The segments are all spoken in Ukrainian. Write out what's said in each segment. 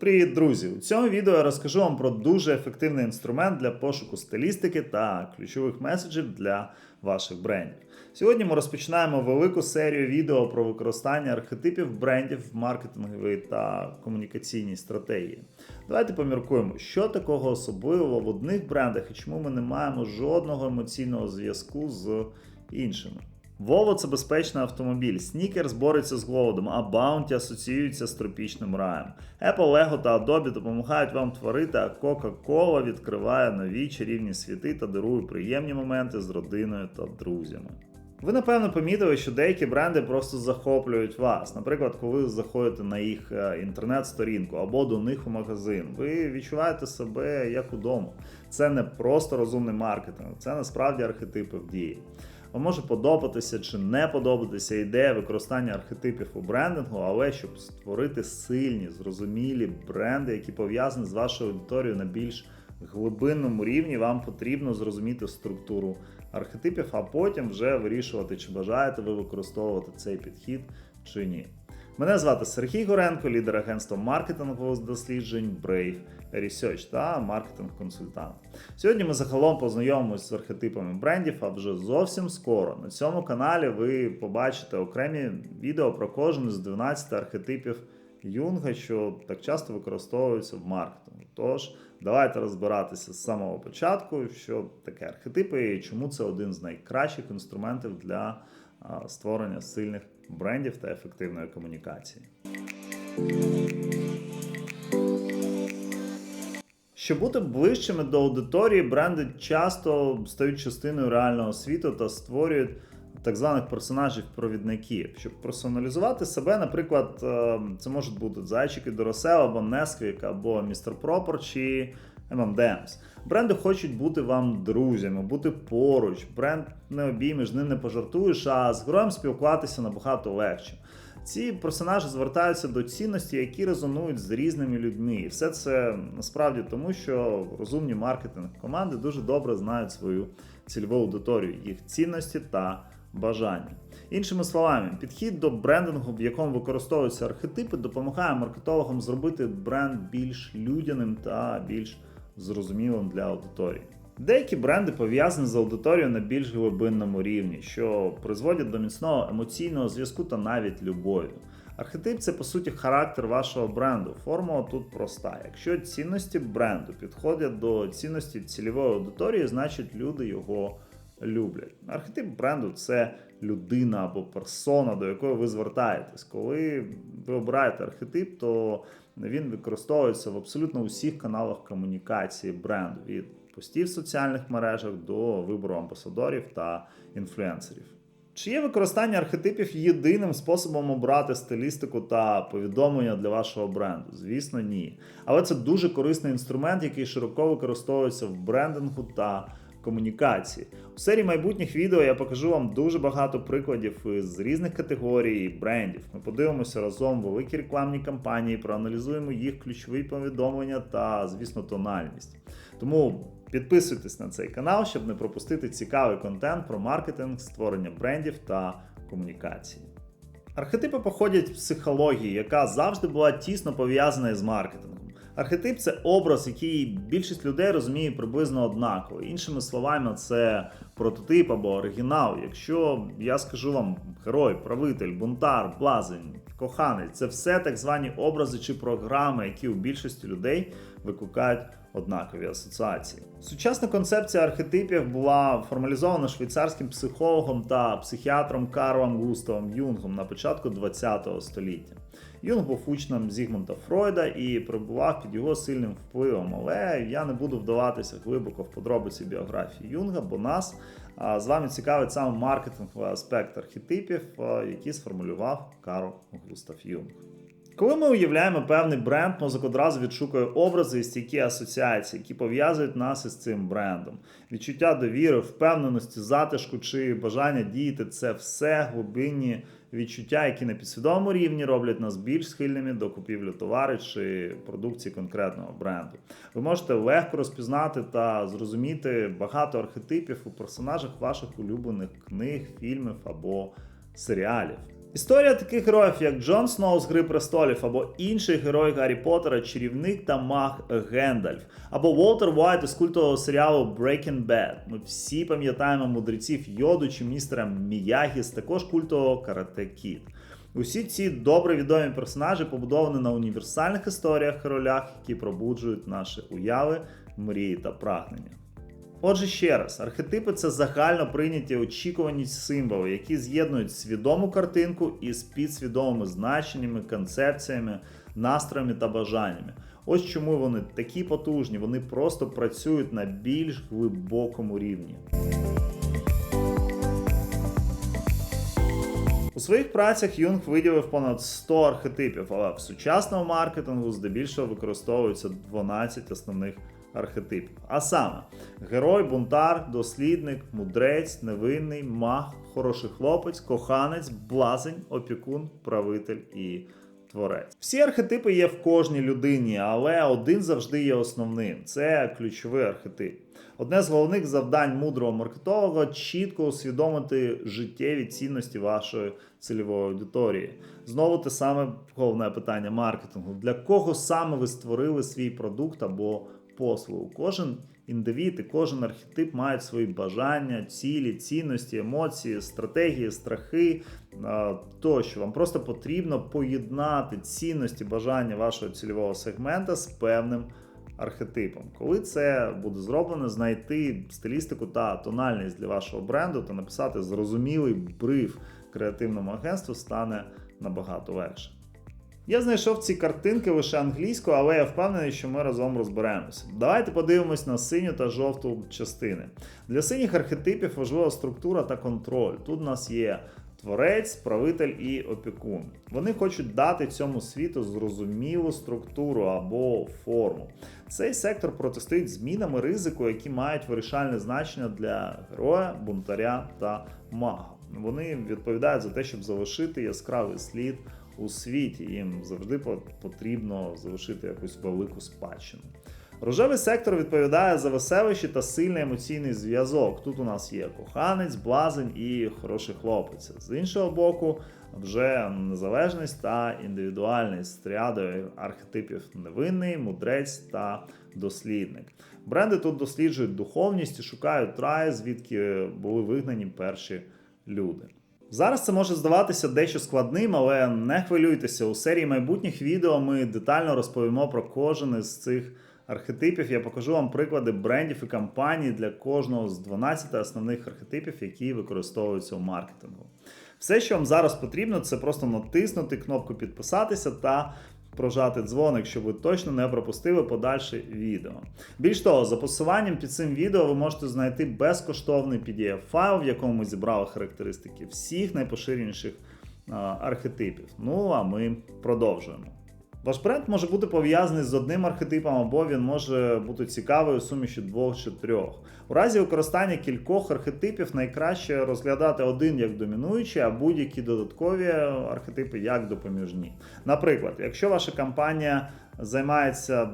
Привіт, друзі! У цьому відео я розкажу вам про дуже ефективний інструмент для пошуку стилістики та ключових меседжів для ваших брендів. Сьогодні ми розпочинаємо велику серію відео про використання архетипів брендів в маркетинговій та комунікаційній стратегії. Давайте поміркуємо, що такого особливого в одних брендах і чому ми не маємо жодного емоційного зв'язку з іншими. Volvo – це безпечний автомобіль, Snickers бореться з голодом, а Bounty асоціюється з тропічним раєм. Apple, Lego та Adobe допомагають вам творити, а Coca-Cola відкриває нові чарівні світи та дарує приємні моменти з родиною та друзями. Ви напевно помітили, що деякі бренди просто захоплюють вас. Наприклад, коли ви заходите на їх е, інтернет-сторінку або до них у магазин, ви відчуваєте себе як удома. Це не просто розумний маркетинг, це насправді архетипи в дії. Вам може подобатися чи не подобатися ідея використання архетипів у брендингу, але щоб створити сильні, зрозумілі бренди, які пов'язані з вашою аудиторією на більш глибинному рівні, вам потрібно зрозуміти структуру архетипів, а потім вже вирішувати, чи бажаєте ви використовувати цей підхід чи ні. Мене звати Сергій Горенко, лідер агентства маркетингових досліджень Brave Research та маркетинг-консультант. Сьогодні ми загалом познайомимося з архетипами брендів, а вже зовсім скоро на цьому каналі ви побачите окремі відео про кожен з 12 архетипів Юнга, що так часто використовуються в маркетингу. Тож, давайте розбиратися з самого початку, що таке архетипи і чому це один з найкращих інструментів для створення сильних брендів та ефективної комунікації. Щоб бути ближчими до аудиторії, бренди часто стають частиною реального світу та створюють так званих персонажів-провідників. Щоб персоналізувати себе, наприклад, е, це можуть бути зайчики Доросел, або Несквік, або Містер Пропор чи M&M's. Бренди хочуть бути вам друзями, бути поруч. Бренд не обіймеш, ним не пожартуєш, а з героєм спілкуватися набагато легше. Ці персонажі звертаються до цінності, які резонують з різними людьми. І все це насправді тому, що розумні маркетинг команди дуже добре знають свою цільову аудиторію, їх цінності та бажання. Іншими словами, підхід до брендингу, в якому використовуються архетипи, допомагає маркетологам зробити бренд більш людяним та більш зрозумілим для аудиторії. Деякі бренди пов'язані з аудиторією на більш глибинному рівні, що призводять до міцного емоційного зв'язку та навіть любові. Архетип це по суті характер вашого бренду. Формула тут проста. Якщо цінності бренду підходять до цінності цільової аудиторії, значить люди його люблять. Архетип бренду це людина або персона, до якої ви звертаєтесь. Коли ви обираєте архетип, то він використовується в абсолютно усіх каналах комунікації бренду. від постів в соціальних мережах до вибору амбасадорів та інфлюенсерів. Чи є використання архетипів єдиним способом обрати стилістику та повідомлення для вашого бренду? Звісно, ні. Але це дуже корисний інструмент, який широко використовується в брендингу та комунікації. У серії майбутніх відео я покажу вам дуже багато прикладів з різних категорій брендів. Ми подивимося разом великі рекламні кампанії, проаналізуємо їх ключові повідомлення та, звісно, тональність. Тому підписуйтесь на цей канал, щоб не пропустити цікавий контент про маркетинг, створення брендів та комунікації. Архетипи походять з психології, яка завжди була тісно пов'язана із маркетингом. Архетип це образ, який більшість людей розуміє приблизно однаково. Іншими словами, це прототип або оригінал. Якщо я скажу вам герой, правитель, бунтар, блазень, коханець, це все так звані образи чи програми, які у більшості людей викликають однакові асоціації. Сучасна концепція архетипів була формалізована швейцарським психологом та психіатром Карлом Густавом Юнгом на початку ХХ століття. Юнг був учнем Зігмунда Фройда і перебував під його сильним впливом, але я не буду вдаватися глибоко в подробиці біографії Юнга, бо нас з вами цікавить саме маркетинговий аспект архетипів, які сформулював Карл Густав Юнг. Коли ми уявляємо певний бренд, мозок одразу відшукує образи і стійкі асоціації, які пов'язують нас із цим брендом. Відчуття довіри, впевненості, затишку чи бажання діяти це все глибинні відчуття, які на підсвідомому рівні роблять нас більш схильними до купівлі товарів чи продукції конкретного бренду. Ви можете легко розпізнати та зрозуміти багато архетипів у персонажах ваших улюблених книг, фільмів або серіалів. Історія таких героїв, як Джон Сноу з Гри престолів, або інший герой Гаррі Поттера, чарівник та маг Гендальф, або Волтер Вайт із культового серіалу Breaking Bad. Ми всі пам'ятаємо мудреців Йоду чи містера Міягі з також культового Карате Кіт. Усі ці добре відомі персонажі побудовані на універсальних історіях ролях, які пробуджують наші уяви, мрії та прагнення. Отже, ще раз, архетипи це загально прийняті очікувані символи, які з'єднують свідому картинку із підсвідомими значеннями, концепціями, настроями та бажаннями. Ось чому вони такі потужні, вони просто працюють на більш глибокому рівні. У своїх працях Юнг виділив понад 100 архетипів, але в сучасному маркетингу здебільшого використовується 12 основних архетипів. А саме герой, бунтар, дослідник, мудрець, невинний, маг, хороший хлопець, коханець, блазень, опікун, правитель і творець. Всі архетипи є в кожній людині, але один завжди є основним. Це ключовий архетип. Одне з головних завдань мудрого маркетолога чітко усвідомити життєві цінності вашої цільової аудиторії. Знову те саме головне питання маркетингу: для кого саме ви створили свій продукт або послугу? Кожен індивід і кожен архетип мають свої бажання, цілі, цінності, емоції, стратегії, страхи тощо. Вам просто потрібно поєднати цінності, бажання вашого цільового сегмента з певним архетипом. Коли це буде зроблено, знайти стилістику та тональність для вашого бренду та написати зрозумілий бриф креативному агентству стане набагато легше. Я знайшов ці картинки лише англійською, але я впевнений, що ми разом розберемося. Давайте подивимось на синю та жовту частини. Для синіх архетипів важлива структура та контроль. Тут у нас є творець, правитель і опікун. Вони хочуть дати цьому світу зрозумілу структуру або форму. Цей сектор протистоїть змінами ризику, які мають вирішальне значення для героя, бунтаря та мага. Вони відповідають за те, щоб залишити яскравий слід у світі. Їм завжди потрібно залишити якусь велику спадщину. Рожевий сектор відповідає за веселищі та сильний емоційний зв'язок. Тут у нас є коханець, блазень і хороший хлопець. З іншого боку, вже незалежність та індивідуальність тріадою архетипів невинний, мудрець та дослідник. Бренди тут досліджують духовність і шукають рай, звідки були вигнані перші люди. Зараз це може здаватися дещо складним, але не хвилюйтеся. У серії майбутніх відео ми детально розповімо про кожен із цих архетипів. Я покажу вам приклади брендів і кампаній для кожного з 12 основних архетипів, які використовуються у маркетингу. Все, що вам зараз потрібно, це просто натиснути кнопку підписатися та прожати дзвоник, щоб ви точно не пропустили подальше відео. Більш того, за посиланням під цим відео ви можете знайти безкоштовний PDF-файл, в якому ми зібрали характеристики всіх найпоширеніших архетипів. Ну а ми продовжуємо. Ваш бренд може бути пов'язаний з одним архетипом, або він може бути цікавий у суміші двох чи трьох. У разі використання кількох архетипів найкраще розглядати один як домінуючий, а будь-які додаткові архетипи як допоміжні. Наприклад, якщо ваша компанія займається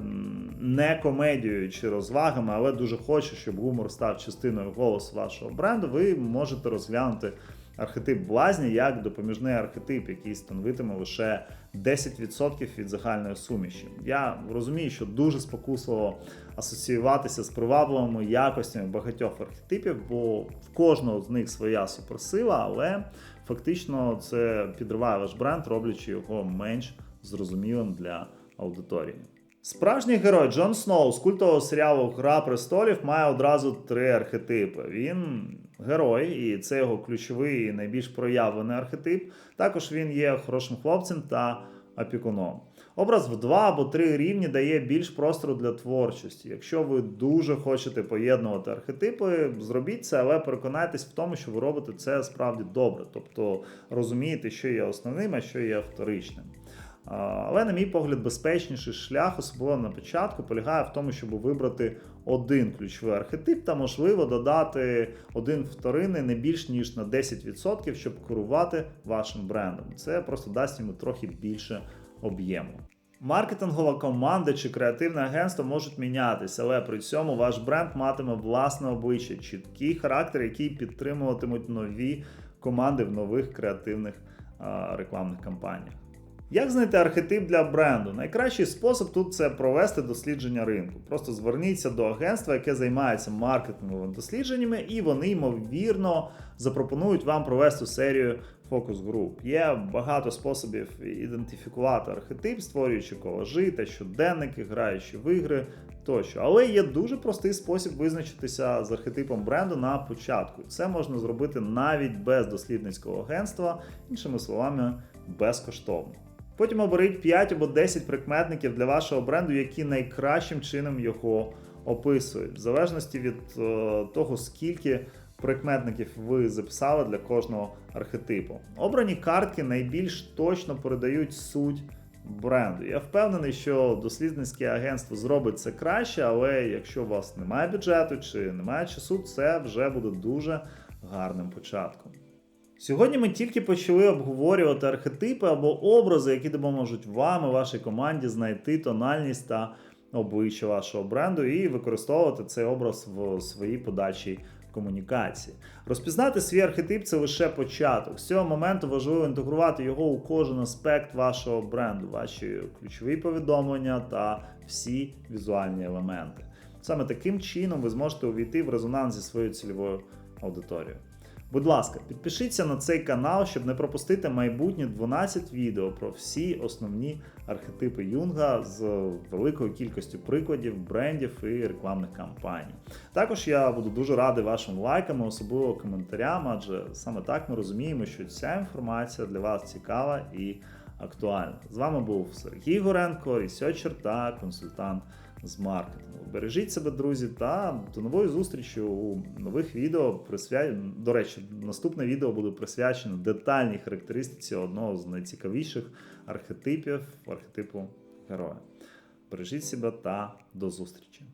не комедією чи розвагами, але дуже хоче, щоб гумор став частиною голосу вашого бренду, ви можете розглянути архетип блазні як допоміжний архетип, який становитиме лише 10% від загальної суміші. Я розумію, що дуже спокусливо асоціюватися з привабливими якостями багатьох архетипів, бо в кожного з них своя суперсила, але фактично це підриває ваш бренд, роблячи його менш зрозумілим для аудиторії. Справжній герой Джон Сноу з культового серіалу Гра престолів має одразу три архетипи. Він герой, і це його ключовий і найбільш проявлений архетип. Також він є хорошим хлопцем та опікуном. Образ в два або три рівні дає більш простору для творчості. Якщо ви дуже хочете поєднувати архетипи, зробіть це, але переконайтесь в тому, що ви робите це справді добре. Тобто розумієте, що є основним, а що є вторичним. Але, на мій погляд, безпечніший шлях, особливо на початку, полягає в тому, щоб вибрати один ключовий архетип та, можливо, додати один вторинний не більш ніж на 10%, щоб керувати вашим брендом. Це просто дасть йому трохи більше об'єму. Маркетингова команда чи креативне агентство можуть мінятися, але при цьому ваш бренд матиме власне обличчя, чіткий характер, який підтримуватимуть нові команди в нових креативних рекламних кампаніях. Як знайти архетип для бренду? Найкращий спосіб тут це провести дослідження ринку. Просто зверніться до агентства, яке займається маркетинговими дослідженнями, і вони ймовірно запропонують вам провести серію фокус груп. Є багато способів ідентифікувати архетип, створюючи колажі та щоденники, граючи в ігри тощо. Але є дуже простий спосіб визначитися з архетипом бренду на початку. Це можна зробити навіть без дослідницького агентства, іншими словами, безкоштовно. Потім оберіть 5 або 10 прикметників для вашого бренду, які найкращим чином його описують, в залежності від е, того, скільки прикметників ви записали для кожного архетипу. Обрані картки найбільш точно передають суть бренду. Я впевнений, що дослідницьке агентство зробить це краще, але якщо у вас немає бюджету чи немає часу, це вже буде дуже гарним початком. Сьогодні ми тільки почали обговорювати архетипи або образи, які допоможуть вам і вашій команді знайти тональність та обличчя вашого бренду і використовувати цей образ в своїй подальшій комунікації. Розпізнати свій архетип це лише початок. З цього моменту важливо інтегрувати його у кожен аспект вашого бренду, ваші ключові повідомлення та всі візуальні елементи. Саме таким чином ви зможете увійти в резонанс зі своєю цільовою аудиторією. Будь ласка, підпишіться на цей канал, щоб не пропустити майбутні 12 відео про всі основні архетипи Юнга з великою кількістю прикладів, брендів і рекламних кампаній. Також я буду дуже радий вашим лайкам, особливо коментарям, адже саме так ми розуміємо, що ця інформація для вас цікава і актуальна. З вами був Сергій Горенко, ресерчер та консультант з маркетингу. Бережіть себе, друзі, та до нової зустрічі у нових відео. Присвя... До речі, наступне відео буде присвячено детальній характеристиці одного з найцікавіших архетипів архетипу героя. Бережіть себе та до зустрічі!